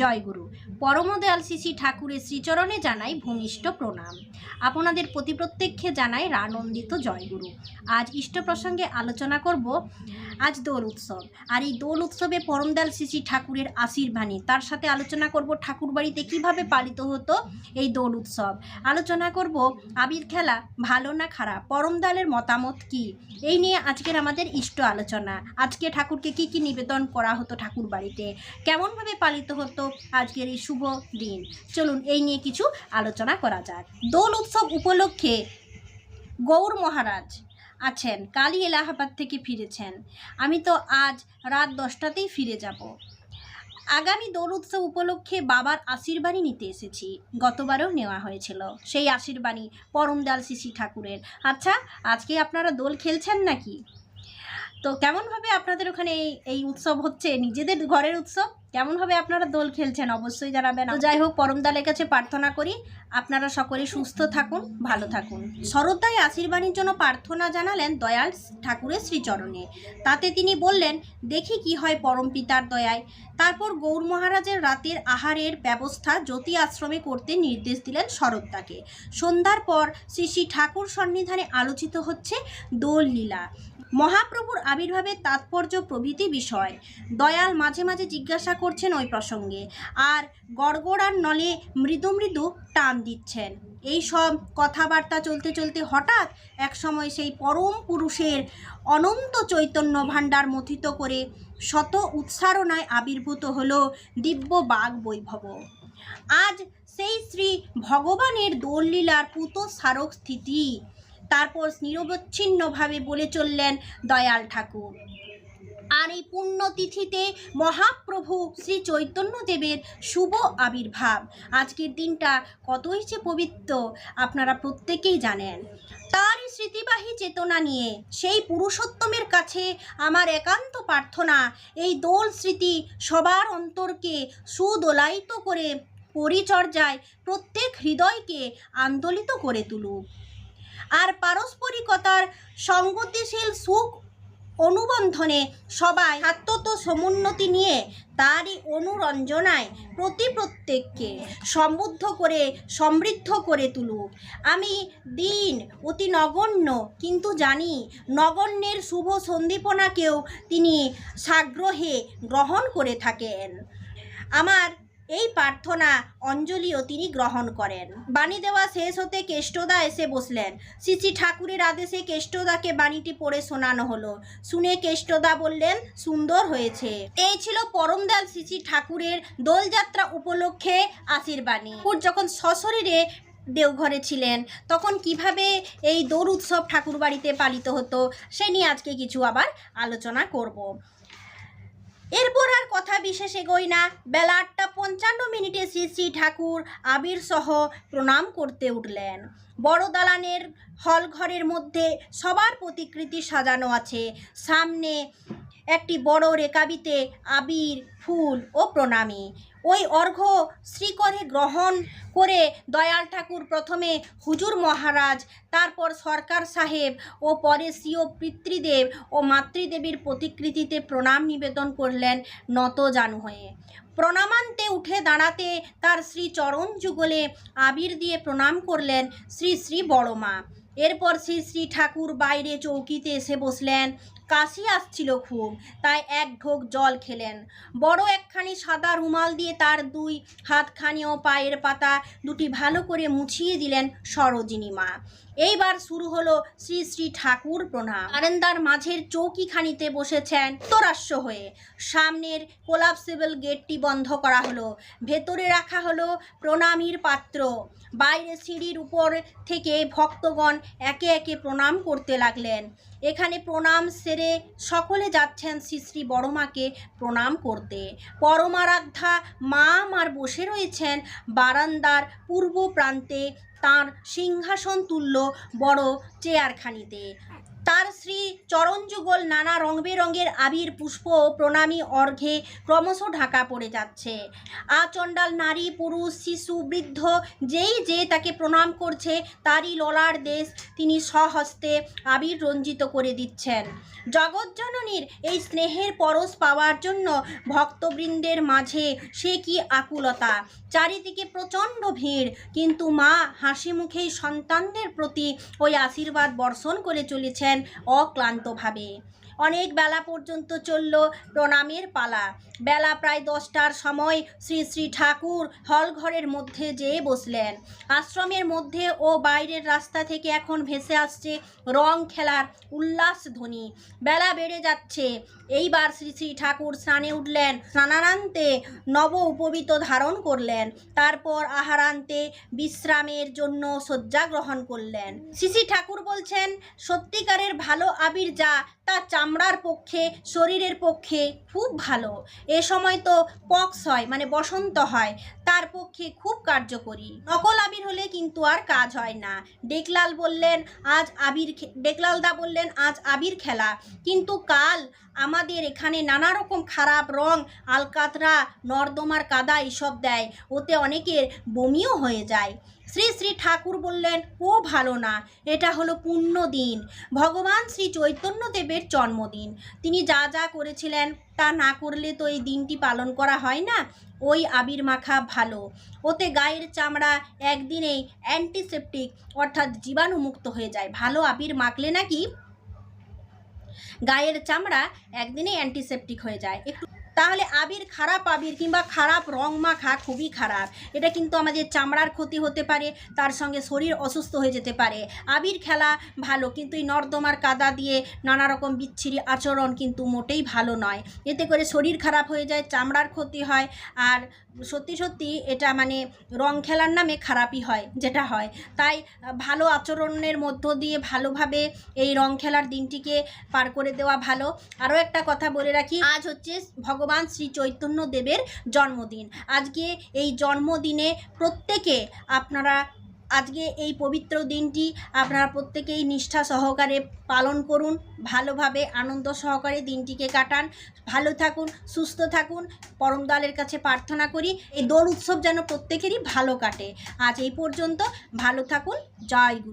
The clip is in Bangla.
জয়গুরু। পরমদয়াল শ্রী ঠাকুরের শ্রীচরণে জানাই ভূমিষ্ঠ প্রণাম। আপনাদের প্রতি প্রত্যেককে জানাই রানন্দিত জয়গুরু। আজ ইষ্ট প্রসঙ্গে আলোচনা করব আজ দোল উৎসব। আর এই দোল উৎসবে পরমদয়াল শ্রী ঠাকুরের আশীর্বাণী তার সাথে আলোচনা করব ঠাকুর বাড়িতে কীভাবে পালিত হতো এই দোল উৎসব। আলোচনা করব আবির খেলা, ভালো না খারাপ, পরমদয়ালের মতামত কি? এই নিয়ে আজকের আমাদের ইষ্ট আলোচনা। আজকে ঠাকুরকে কি কি নিবেদন করা হতো ঠাকুর বাড়িতে কেমনভাবে পালিত হতো? আজকের এই শুভ দিন। চলুন এই নিয়ে কিছু আলোচনা করা যাক। দোল উৎসব উপলক্ষে গৌর মহারাজ আছেন কালই এলাহাবাদ থেকে ফিরেছেন। আমি তো আজ রাত দশটাতেই ফিরে যাব। আগামী দোল উৎসব উপলক্ষে বাবার আশীর্বাণী নিতে এসেছি। গতবারও নেওয়া হয়েছিল। সেই আশীর্বাণী পরমদাল শিশি ঠাকুরের। আচ্ছা আজকে আপনারা দোল খেলছেন নাকি? তো কেমনভাবে আপনাদের ওখানে এই এই উৎসব হচ্ছে? নিজেদের ঘরের উৎসব? কেমনভাবে আপনারা দোল খেলছেন অবশ্যই জানাবেন। যাই হোক পরমদালের কাছে প্রার্থনা করি। আপনারা সকলে সুস্থ থাকুন, ভালো থাকুন। শরদ্দায় আশীর্বাণীর জন্য প্রার্থনা জানালেন দয়াল ঠাকুরের শ্রীচরণে। তাতে তিনি বললেন, দেখি কি হয় পরম পিতার দয়ায়। তারপর গৌর মহারাজের রাতের আহারের ব্যবস্থা জ্যোতি আশ্রমে করতে নির্দেশ দিলেন শরদ্দাকে সন্ধ্যার পর শ্রী শ্রী ঠাকুর সন্নিধানে আলোচিত হচ্ছে দোল লীলা মহাপ্রভুর আবির্ভাবের তাৎপর্য প্রভৃতি বিষয়। দয়াল মাঝে মাঝে জিজ্ঞাসা করছেন ওই প্রসঙ্গে। আর গড়গড়ার নলে মৃদু মৃদু টান দিচ্ছেন। এই সব কথাবার্তা চলতে চলতে হঠাৎ একসময় সেই পরম পুরুষের অনন্ত চৈতন্য ভাণ্ডার মথিত করে শত উৎসারণায় আবির্ভূত হল দিব্য বাঘ বৈভব। আজ সেই শ্রী ভগবানের দোললীলার পুত স্মারক স্থিতি। তারপর নিরবচ্ছিন্নভাবে বলে চললেন দয়াল ঠাকুর। আর এই পুণ্যতিথিতে মহাপ্রভু শ্রী চৈতন্যদেবের শুভ আবির্ভাব। আজকের দিনটা কতই যে পবিত্র, আপনারা প্রত্যেকেই জানেন। তার স্মৃতিবাহী চেতনা নিয়ে সেই পুরুষোত্তমের কাছে আমার একান্ত প্রার্থনা, এই দোল স্মৃতি সবার অন্তরকে সুদোলায়িত করে পরিচর্যায় প্রত্যেক হৃদয়কে আন্দোলিত করে তুলুক। আর পারস্পরিকতার সঙ্গতিশীল সুখ অনুবন্ধনে সবাই আত্মত সমুন্নতি নিয়ে তারই অনুরঞ্জনায় প্রতি প্রত্যেককে সমৃদ্ধ করে সমৃদ্ধ করে তুলুক। আমি দিন, অতি নগণ্য, কিন্তু জানি নগণ্যের শুভ সন্দীপনাকেও তিনি সাগ্রহে গ্রহণ করে থাকেন। আমার এই প্রার্থনা অঞ্জলিও তিনি গ্রহণ করেন। বাণী দেওয়া শেষ হতে কেষ্টদা এসে বসলেন। শ্রী ঠাকুরের আদেশে কেষ্টদাকে বাণীটি পড়ে শোনানো হলো। শুনে কেষ্টদা বললেন, সুন্দর হয়েছে। এই ছিল পরমদাল শ্রী ঠাকুরের দোলযাত্রা উপলক্ষে আশীর্বাণী। যখন সশরীরে দেওঘরে ছিলেন, তখন কীভাবে এই দোল উৎসব ঠাকুর বাড়িতে পালিত হতো, সে নিয়ে আজকে কিছু আবার আলোচনা করব। এরপর আর কথা বিশেষ এগোই না। বেলা আটটা পঞ্চান্ন মিনিটে শ্রী শ্রী ঠাকুর আবির সহ প্রণাম করতে উঠলেন। বড় দালানের হল ঘরের মধ্যে সবার প্রতিকৃতি সাজানো আছে। সামনে একটি বড় রেকাবিতে আবির, ফুল ও প্রণামী। ওই অর্ঘ্য শ্রীকরে গ্রহণ করে দয়াল ঠাকুর প্রথমে হুজুর মহারাজ, তারপর সরকার সাহেব ও পরে স্বীয় পিতৃদেব ও মাতৃদেবীর প্রতিকৃতিতে প্রণাম নিবেদন করলেন নত জানু হয়ে। প্রণামান্তে উঠে দাঁড়াতে তার শ্রী চরণ যুগলে আবির দিয়ে প্রণাম করলেন শ্রী শ্রী বড়মা। এরপর শ্রী শ্রী ঠাকুর বাইরে চৌকিতে এসে বসলেন। কাশি আসছিল খুব, তাই এক ঢোক জল খেলেন। বড় একখানি সাদা রুমাল দিয়ে তার দুই হাতখানি ও পায়ের পাতা দুটি ভালো করে মুছিয়ে দিলেন সরোজিনী মা। এইবার শুরু হলো শ্রী শ্রী ঠাকুর প্রণাম। আরেন্দার মাঝের চৌকিখানিতে বসেছেন তোরাস্য হয়ে। সামনের কোলাপসেবল গেটটি বন্ধ করা হলো। ভেতরে রাখা হলো প্রণামীর পাত্র। বাইরে সিঁড়ির উপর থেকে ভক্তগণ একে একে প্রণাম করতে লাগলেন। এখানে প্রণাম সেরে সকলে যাচ্ছেন শ্রী শ্রী বড়মাকে প্রণাম করতে। পরমারাধ্যা মা আমার বসে রয়েছেন। বারান্দার পূর্ব প্রান্তে তার সিংহাসন তুল্য বড় চেয়ারখানিতে। তার শ্রী চরণযুগল নানা রং বেরঙের আবির, পুষ্প প্রণামী অর্ঘে ক্রমশ ঢাকা পড়ে যাচ্ছে। আচণ্ডাল নারী, পুরুষ, শিশু, বৃদ্ধ, যেই যে তাকে প্রণাম করছে, তারই ললার দেশ তিনি স্বহস্তে আবির রঞ্জিত করে দিচ্ছেন। জগজ্জননীর এই স্নেহের পরশ পাওয়ার জন্য ভক্তবৃন্দের মাঝে সে কি আকুলতা? চারিদিকে প্রচণ্ড ভিড়, কিন্তু মা হাসি মুখেই সন্তানদের প্রতি ওই আশীর্বাদ বর্ষণ করে চলেছেন। অক্লান্তভাবে। অনেক বেলা পর্যন্ত চলল প্রণামের পালা। বেলা প্রায় দশটার সময় শ্রী শ্রী ঠাকুর হলঘরের মধ্যে যেয়ে বসলেন। আশ্রমের মধ্যে ও বাইরের রাস্তা থেকে এখন ভেসে আসছে রং খেলার উল্লাস ধ্বনি। বেলা বেড়ে যাচ্ছে। এইবার শ্রী শ্রী ঠাকুর স্নানে উঠলেন স্নানান্তে নব উপবিত ধারণ করলেন, তারপর আহারান্তে বিশ্রামের জন্য শয্যা গ্রহণ করলেন। শ্রী শ্রী ঠাকুর বলছেন, সত্যিকারের ভালো আবির যা, তা চামড়ার পক্ষে, শরীরের পক্ষে খুব ভালো। এ সময় তো পক্স হয় মানে বসন্ত হয়, তার পক্ষে খুব কার্যকরী। নকল আবির হলে কিন্তু আর কাজ হয় না। ডেকলাল বললেন, আজ আবির খে- ডেকলাল দা বললেন, আজ আবির খেলা। কিন্তু কাল আমাদের এখানে নানা রকম খারাপ রং, আলকাতরা, নর্দমার কাদা এসব দেয়। ওতে অনেকের বমিও হয়ে যায়। শ্রী শ্রী ঠাকুর বললেন, ও ভালো না, এটা হলো পুণ্য দিন। ভগবান শ্রী চৈতন্যদেবের জন্মদিন। তিনি যা যা করেছিলেন, তা না করলে তো এই দিনটি পালন করা হয় না। ওই আবির মাখা ভালো। ওতে গায়ের চামড়া একদিনেই অ্যান্টিসেপটিক অর্থাৎ জীবাণুমুক্ত হয়ে যায়। ভালো আবির মাখলে নাকি? গায়ের চামড়া একদিনেই অ্যান্টিসেপটিক হয়ে যায়। একটু তাহলে আবির খারাপ, আবির কিংবা খারাপ রং মাখা খুবই খারাপ। এটা কিন্তু আমাদের চামড়ার ক্ষতি হতে পারে, তার সঙ্গে শরীর অসুস্থ হয়ে যেতে পারে। আবির খেলা ভালো, কিন্তু এই নর্দমার কাদা দিয়ে নানা রকম বিচ্ছিরি আচরণ কিন্তু মোটেই ভালো নয়। এতে করে শরীর খারাপ হয়ে যায়, চামড়ার ক্ষতি হয়, আর সত্যি সত্যি এটা মানে রং খেলার নামে খারাপই হয়, যেটা হয়। তাই ভালো আচরণের মধ্য দিয়ে ভালোভাবে এই রং খেলার দিনটিকে পার করে দেওয়া ভালো। আরও একটা কথা বলে রাখি, আজ হচ্ছে ভগবান শ্রী চৈতন্য দেবের জন্মদিন। আজকে এই জন্মদিনে প্রত্যেকে আপনারা, আজকে এই পবিত্র দিনটি আপনারা প্রত্যেকেই নিষ্ঠা সহকারে পালন করুন, ভালোভাবে আনন্দ সহকারে দিনটিকে কাটান, ভালো থাকুন, সুস্থ থাকুন, পরম পরমদালের কাছে প্রার্থনা করি, এই দোল উৎসব যেন প্রত্যেকেরই ভালো কাটে। আজ এই পর্যন্ত ভালো থাকুন, জয় গুরু।